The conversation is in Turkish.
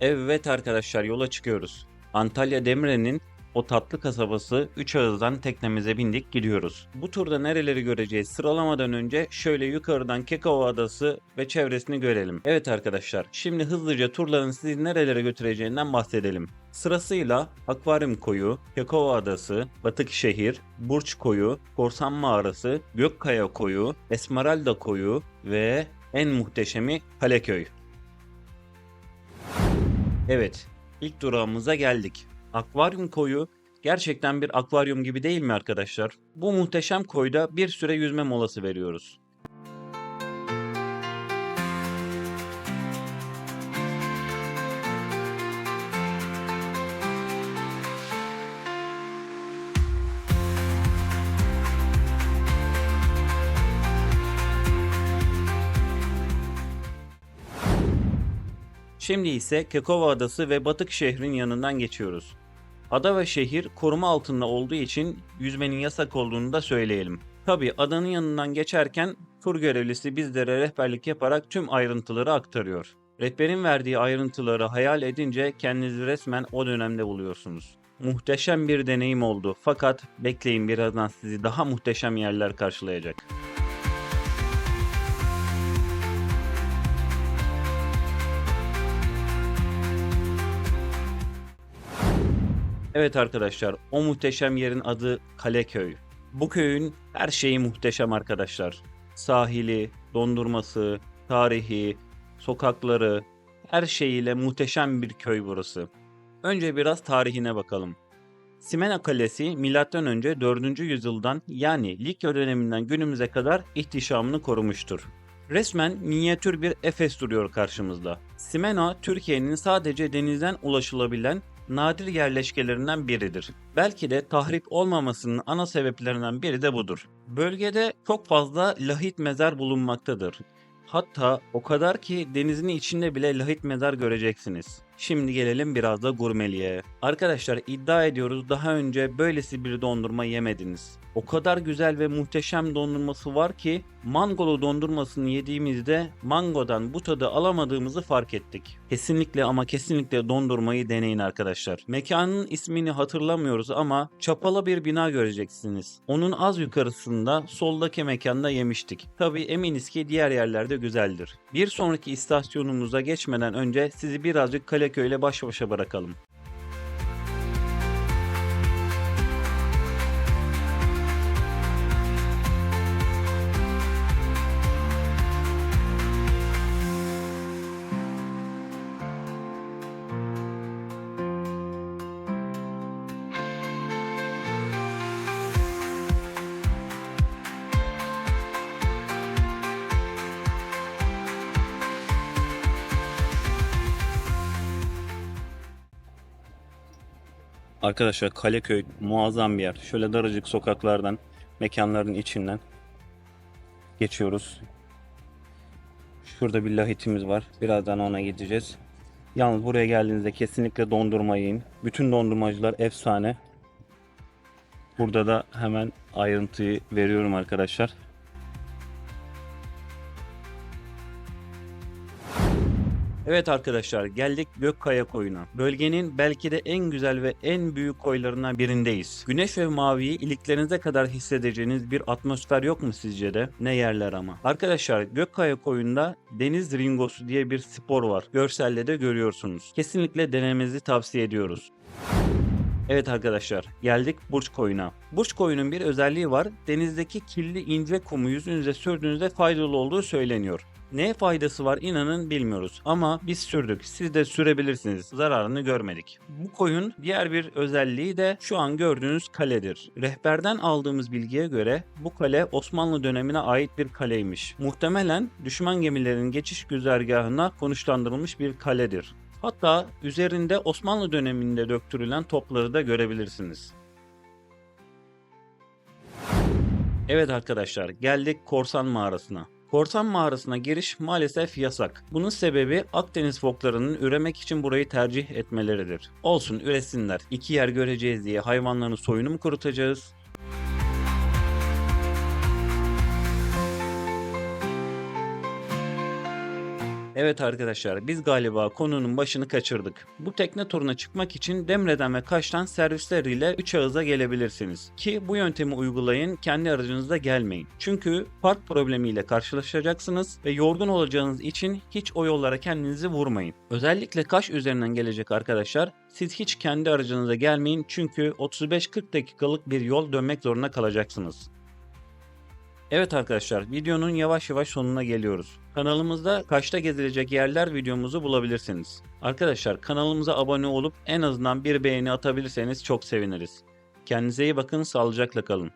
Evet arkadaşlar yola çıkıyoruz. Antalya Demre'nin o tatlı kasabası 3 ağızdan teknemize bindik gidiyoruz. Bu turda nereleri göreceğiz sıralamadan önce şöyle yukarıdan Kekova Adası ve çevresini görelim. Evet arkadaşlar şimdi hızlıca turların sizi nerelere götüreceğinden bahsedelim. Sırasıyla Akvaryum Koyu, Kekova Adası, Batık Şehir, Burç Koyu, Korsan Mağarası, Gökkaya Koyu, Esmeralda Koyu ve en muhteşemi Kaleköy. Evet, ilk durağımıza geldik. Akvaryum koyu gerçekten bir akvaryum gibi değil mi arkadaşlar? Bu muhteşem koyda bir süre yüzme molası veriyoruz. Şimdi ise Kekova Adası ve Batık şehrin yanından geçiyoruz. Ada ve şehir koruma altında olduğu için yüzmenin yasak olduğunu da söyleyelim. Tabi adanın yanından geçerken tur görevlisi bizlere rehberlik yaparak tüm ayrıntıları aktarıyor. Rehberin verdiği ayrıntıları hayal edince kendinizi resmen o dönemde buluyorsunuz. Muhteşem bir deneyim oldu fakat bekleyin birazdan sizi daha muhteşem yerler karşılayacak. Evet arkadaşlar, o muhteşem yerin adı Kaleköy. Bu köyün her şeyi muhteşem arkadaşlar. Sahili, dondurması, tarihi, sokakları, her şeyiyle muhteşem bir köy burası. Önce biraz tarihine bakalım. Simena Kalesi M.Ö. 4. yüzyıldan yani Likya döneminden günümüze kadar ihtişamını korumuştur. Resmen minyatür bir Efes duruyor karşımızda. Simena, Türkiye'nin sadece denizden ulaşılabilen nadir yerleşkelerinden biridir. Belki de tahrip olmamasının ana sebeplerinden biri de budur. Bölgede çok fazla lahit mezar bulunmaktadır. Hatta o kadar ki denizin içinde bile lahit mezar göreceksiniz. Şimdi gelelim biraz da gurmeliğe. Arkadaşlar iddia ediyoruz daha önce böylesi bir dondurma yemediniz. O kadar güzel ve muhteşem dondurması var ki mangolu dondurmasını yediğimizde mangodan bu tadı alamadığımızı fark ettik. Kesinlikle ama kesinlikle dondurmayı deneyin arkadaşlar. Mekanın ismini hatırlamıyoruz ama çapalı bir bina göreceksiniz. Onun az yukarısında soldaki mekanda yemiştik. Tabi eminiz ki diğer yerlerde güzeldir. Bir sonraki istasyonumuza geçmeden önce sizi birazcık Kaleköy ile baş başa bırakalım. Arkadaşlar Kaleköy muazzam bir yer. Şöyle daracık sokaklardan, mekanların içinden geçiyoruz. Şurada bir lahitimiz var. Birazdan ona gideceğiz. Yalnız buraya geldiğinizde kesinlikle dondurma yiyin. Bütün dondurmacılar efsane. Burada da hemen ayrıntıyı veriyorum arkadaşlar. Evet arkadaşlar geldik Gökkaya koyuna. Bölgenin belki de en güzel ve en büyük koylarından birindeyiz. Güneş ve maviyi iliklerinize kadar hissedeceğiniz bir atmosfer yok mu sizce de? Ne yerler ama. Arkadaşlar Gökkaya koyunda deniz ringosu diye bir spor var. Görselde de görüyorsunuz. Kesinlikle denemenizi tavsiye ediyoruz. Evet arkadaşlar geldik Burç Koyun'a. Burç Koyun'un bir özelliği var. Denizdeki kirli ince kumu yüzünüze sürdüğünüzde faydalı olduğu söyleniyor. Neye faydası var inanın bilmiyoruz ama biz sürdük. Siz de sürebilirsiniz. Zararını görmedik. Bu koyun diğer bir özelliği de şu an gördüğünüz kaledir. Rehberden aldığımız bilgiye göre bu kale Osmanlı dönemine ait bir kaleymiş. Muhtemelen düşman gemilerinin geçiş güzergahına konuşlandırılmış bir kaledir. Hatta üzerinde Osmanlı döneminde döktürülen topları da görebilirsiniz. Evet arkadaşlar geldik Korsan Mağarası'na. Korsan mağarasına giriş maalesef yasak. Bunun sebebi Akdeniz foklarının üremek için burayı tercih etmeleridir. Olsun üresinler. İki yer göreceğiz diye hayvanların soyunu mu kurutacağız? Evet arkadaşlar biz galiba konunun başını kaçırdık. Bu tekne turuna çıkmak için Demre'den ve Kaş'tan servisleriyle 3 ağıza gelebilirsiniz. Ki bu yöntemi uygulayın kendi aracınızda gelmeyin. Çünkü park problemiyle karşılaşacaksınız ve yorgun olacağınız için hiç o yollara kendinizi vurmayın. Özellikle Kaş üzerinden gelecek arkadaşlar siz hiç kendi aracınıza gelmeyin çünkü 35-40 dakikalık bir yol dönmek zorunda kalacaksınız. Evet arkadaşlar videonun yavaş yavaş sonuna geliyoruz. Kanalımızda kaçta gezilecek yerler videomuzu bulabilirsiniz. Arkadaşlar kanalımıza abone olup en azından bir beğeni atabilirseniz çok seviniriz. Kendinize iyi bakın sağlıcakla kalın.